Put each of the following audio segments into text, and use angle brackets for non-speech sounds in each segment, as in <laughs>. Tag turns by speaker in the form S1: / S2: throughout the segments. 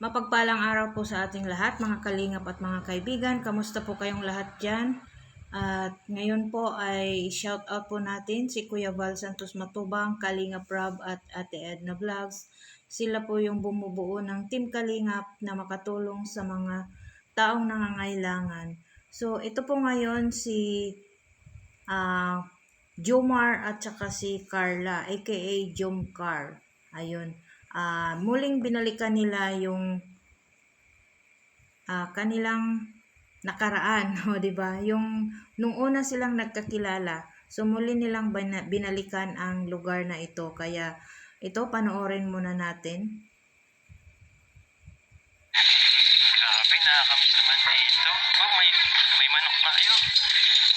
S1: Mapagpalang araw po sa ating lahat, mga kalingap at mga kaibigan. Kamusta po kayong lahat dyan? At ngayon po ay shout out po natin si Kuya Val Santos Matubang, Kalingap Rob at Ate Edna Vlogs. Sila po yung bumubuo ng Team Kalingap na makatulong sa mga taong nangangailangan. So ito po ngayon si ah Jomar at saka si Carla, aka Jomcar. Ayun. Ah, muling binalikan nila yung ah, kanilang nakaraan, <laughs> o 'di ba? Yung nung una silang nagkakilala, so muli nilang bina- binalikan ang lugar na ito. Kaya ito panoorin muna natin.
S2: Grabe, nakakamiss naman na ito. Oh, may, may manok na kayo.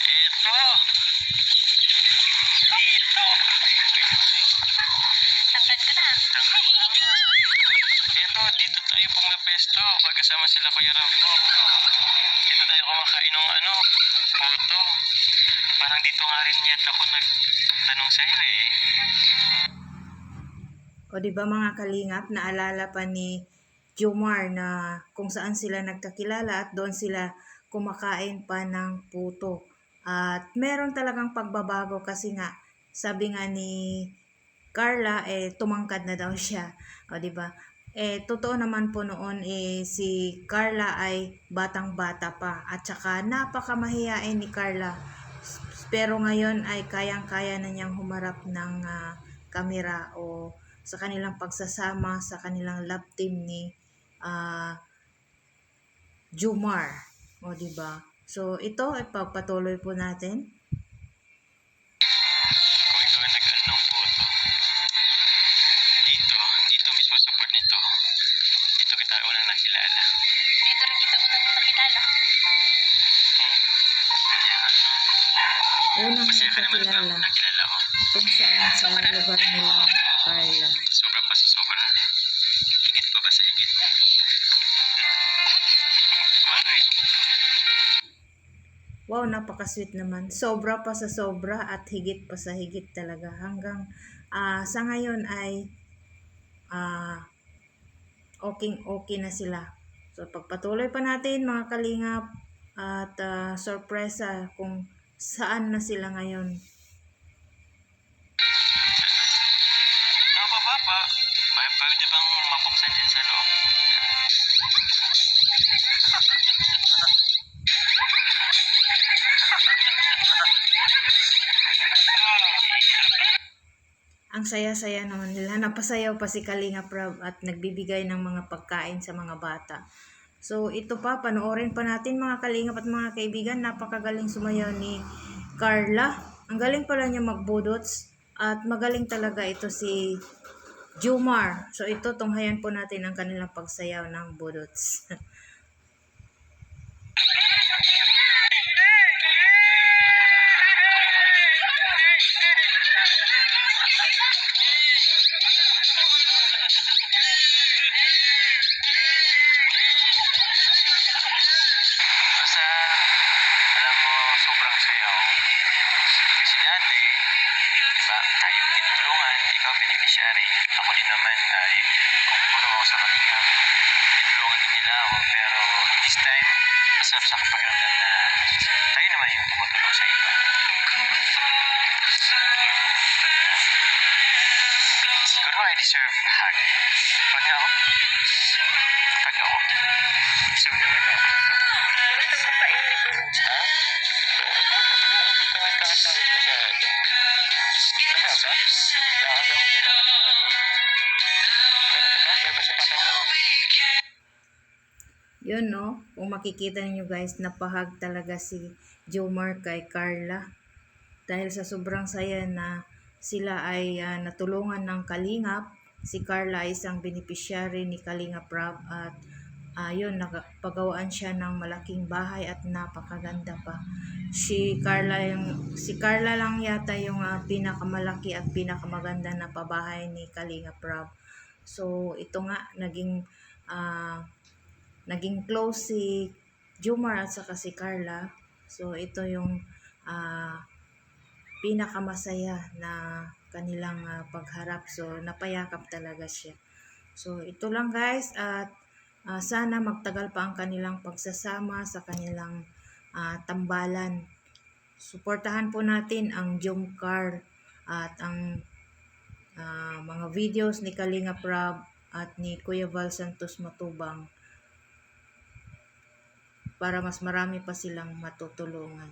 S2: Ito. Dito. Tayo pumapesto. Pagkasama sila Kuya Rambo. Dito tayo kumakain ng ano, puto. Parang dito nga rin yata ako nagtanong sa iyo eh.
S1: O 'di ba mga kalingap, naalala pa ni Jomar na kung saan sila nagkakilala at doon sila kumakain pa ng puto. At meron talagang pagbabago kasi nga sabi nga ni Carla eh tumangkad na daw siya. O 'di ba? Eh totoo naman po noon eh si Carla ay batang-bata pa at saka napakamahiyain ni Carla. Pero ngayon ay kayang-kaya na niyang humarap ng ah, kamera o sa kanilang pagsasama sa kanilang love team ni ah Jumar. O, di ba? So, ito ay pagpatuloy po natin.
S2: Sa part nito. Dito kita unang nakilala.
S3: Dito rin kita unang nakilala.
S2: Hmm?
S1: Unang
S2: Kasi ka naman nakilala ko.
S1: kung saan sa lugar nila Carla.
S2: Sobra pa sa sobra. Higit pa ba sa higit? Bakit?
S1: Wow, napaka-sweet naman. Sobra pa sa sobra at higit pa sa higit talaga. Hanggang ah, sa ngayon ay ah okay, okay na sila. So, pagpatuloy pa natin mga kalingap at ah, sorpresa kung saan na sila ngayon.
S2: Ano ba ba pa? May pwede bang mabuksan din sa loob? <laughs>
S1: Ang saya-saya naman nila. Napasayaw pa si Kalinga Prab at nagbibigay ng mga pagkain sa mga bata. So, ito pa, panoorin pa natin mga kalingap at mga kaibigan. Napakagaling sumayaw ni Carla. Ang galing pala niya magbudots at magaling talaga ito si Jumar. So, ito, tunghayan po natin ang kanilang pagsayaw ng budots. <laughs>
S2: masarap sa kapakiramdam na tayo naman yung tumutulong sa iba. Siguro I deserve a hug. Pag ako, pag ako, deserve naman ako. Ha? Hindi ka man kakasabi ko sa akin. Kaya ba? Lakad
S1: Yun, no? Kung makikita niyo guys, napahag talaga si Jomar kay Carla. Dahil sa sobrang saya na sila ay ah, natulungan ng Kalingap. Si Carla ay isang beneficiary ni Kalingap Rob at ayun, nakapagawaan siya ng malaking bahay at napakaganda pa. Si Carla yung si Carla lang yata yung ah, pinakamalaki at pinakamaganda na pabahay ni Kalingap Rob. So ito nga naging ah, naging close si Jumar at saka si Carla. So, ito yung ah, pinakamasaya na kanilang ah, pagharap. So, napayakap talaga siya. So, ito lang guys. At ah, sana magtagal pa ang kanilang pagsasama sa kanilang ah, tambalan. Suportahan po natin ang Jom Carl at ang ah, mga videos ni Kalinga Prab at ni Kuya Val Santos Matubang para mas marami pa silang matutulungan.